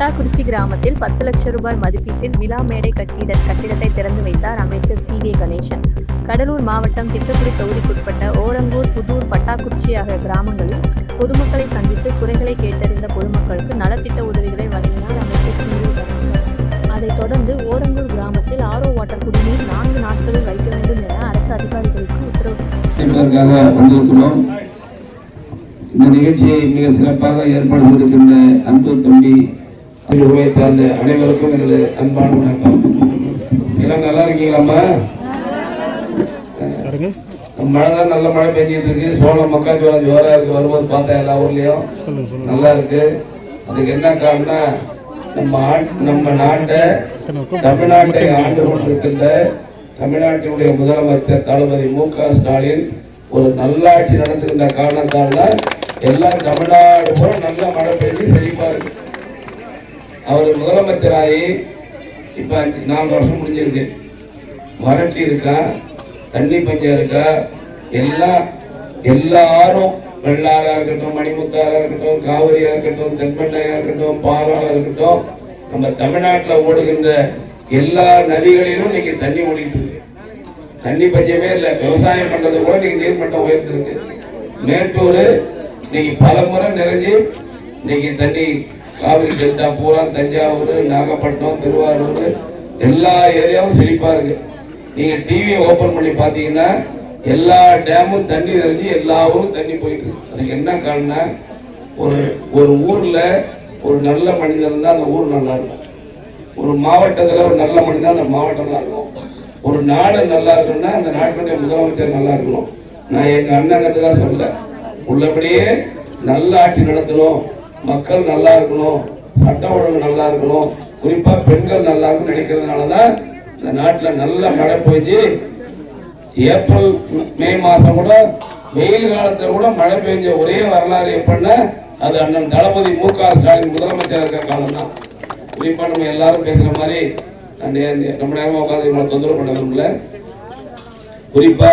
பட்டாக்குறிச்சி கிராமத்தில் பத்து லட்சம் ரூபாய் மதிப்பீட்டில் விழா மேடை கட்டிட கட்டிடத்தை திறந்து வைத்தார் அமைச்சர் சி வி கணேசன். கடலூர் மாவட்டம் திட்டுக்குடி தொகுதிக்குட்பட்ட ஓரங்கூர் புதூர் பட்டாக்குறிச்சி ஆகிய கிராமங்களில் பொதுமக்களை சந்தித்து குறைகளை கேட்டறிந்த பொதுமக்களுக்கு நலத்திட்ட உதவிகளை வழங்கினார் அமைச்சர் சி வி கணேசன். அதைத் தொடர்ந்து ஓரங்கூர் கிராமத்தில் ஆரோ வாட்டர் குடிநீர் நான்கு நாட்களில் வைக்க வேண்டும் என அரசு அதிகாரிகளுக்கு உத்தரவு. இந்த நிகழ்ச்சியை மிக சிறப்பாக ஏற்பாடு செய்திருக்கின்ற அன்பு தம்பி சார்ந்த அனைவருக்கும் எனது அன்பான வணக்கம். எல்லாம் நல்லா இருக்கீங்களாம்மா மழை தான் நல்ல மழை பெஞ்சிட்டு இருக்கு. சோளம் மக்காச்சோளம் ஜோரா இருக்கு. வரும்போது பார்த்தேன் எல்லா ஊர்லயும். நல்லா இருக்கு. அதுக்கு என்ன காரணம் நம்ம நம்ம நாட்டை தமிழ்நாட்டை ஆண்டு கொண்டிருக்கின்ற தமிழ்நாட்டினுடைய முதலமைச்சர் தளபதி மு க ஸ்டாலின் ஒரு நல்லாட்சி நடத்துகின்ற காரணத்தால் தான் எல்லாம் தமிழ்நாடு பூரா நல்ல மழை அவர் முதலமைச்சராகி இப்ப நாலு வருஷம் முடிஞ்சிருக்கு. வறட்சி இருக்கா? தண்ணி பஞ்சம் இருக்கா? எல்லாம் எல்லாரும் வெள்ளாரா இருக்கட்டும் மணிமுத்தாரா இருக்கட்டும் காவிரியா இருக்கட்டும் தென்பண்ணையா இருக்கட்டும் பாலாரா இருக்கட்டும் நம்ம தமிழ்நாட்டில் ஓடுகின்ற எல்லா நதிகளிலும் இன்னைக்கு தண்ணி ஓடிட்டு இருக்கு. தண்ணி பஞ்சமே இல்லை. விவசாயம் பண்றது கூட இன்னைக்கு நீர்மட்டம் உயர்ந்திருக்கு. மேட்டூர் இன்னைக்கு பல முறை நிறைஞ்சு இன்னைக்கு தண்ணி காவிரி டெல்டா பூரா தஞ்சாவூர் நாகப்பட்டினம் திருவாரூர் எல்லா ஏரியாவும் செழிப்பா இருக்கு. நீங்க டிவியை ஓபன் பண்ணி பாத்தீங்கன்னா எல்லா டேமும் தண்ணி நிறைஞ்சு எல்லா ஊரும் தண்ணி போயிட்டு அதுக்கு என்ன காரணம் ஒரு ஒரு ஊர்ல ஒரு நல்ல மனிதன் தான் அந்த ஊர் நல்லா இருக்கும். ஒரு மாவட்டத்தில் ஒரு நல்ல மனிதன் அந்த மாவட்டம் தான் இருக்கும். ஒரு நாடு நல்லா இருக்கணும்னா அந்த நாட்டுடைய முதலமைச்சர் நல்லா இருக்கணும். நான் எங்க அண்ணங்கிறதுக்காக சொல்ல உள்ளபடியே நல்ல ஆட்சி நடத்தணும். மக்கள் நல்லா இருக்கணும் சட்ட ஒழுங்கு நல்லா இருக்கணும். குறிப்பா பெண்கள் நல்லா இருக்கணும் நினைக்கிறதுனால தான் இந்த நாட்டில் நல்ல மழை பெய்ஞ்சு ஏப்ரல் மே மாசம் கூட வெயில் காலத்துல கூட மழை பெஞ்ச ஒரே வரலாறு எப்படின்னா அது அண்ணன் தளபதி மு க ஸ்டாலின் முதலமைச்சர் இருக்கிற காலம் தான் குறிப்பா நம்ம எல்லாரும் பேசுற மாதிரி நான் நே- ரொம்ப நேரமா உட்காந்து இவங்களை தொந்தரவு பண்ண விரும்பல. குறிப்பா